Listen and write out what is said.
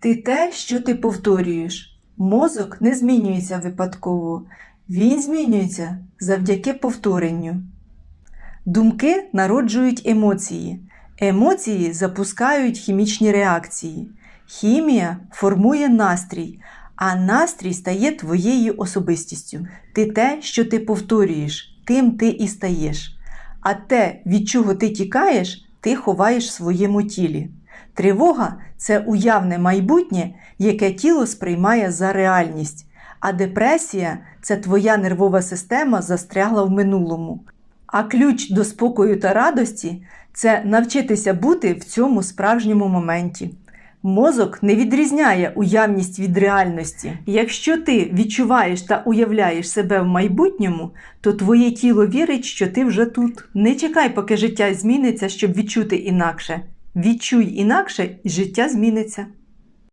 Ти те, що ти повторюєш. Мозок не змінюється випадково, він змінюється завдяки повторенню. Думки народжують емоції. Емоції запускають хімічні реакції. Хімія формує настрій, а настрій стає твоєю особистістю. Ти те, що ти повторюєш, тим ти і стаєш. А те, від чого ти тікаєш, ти ховаєш в своєму тілі. Тривога це уявне майбутнє, яке тіло сприймає за реальність. А депресія це твоя нервова система застрягла в минулому. А ключ до спокою та радості це навчитися бути в цьому справжньому моменті. Мозок не відрізняє уявність від реальності. Якщо ти відчуваєш та уявляєш себе в майбутньому, то твоє тіло вірить, що ти вже тут. Не чекай, поки життя зміниться, щоб відчути інакше. Відчуй інакше, і життя зміниться.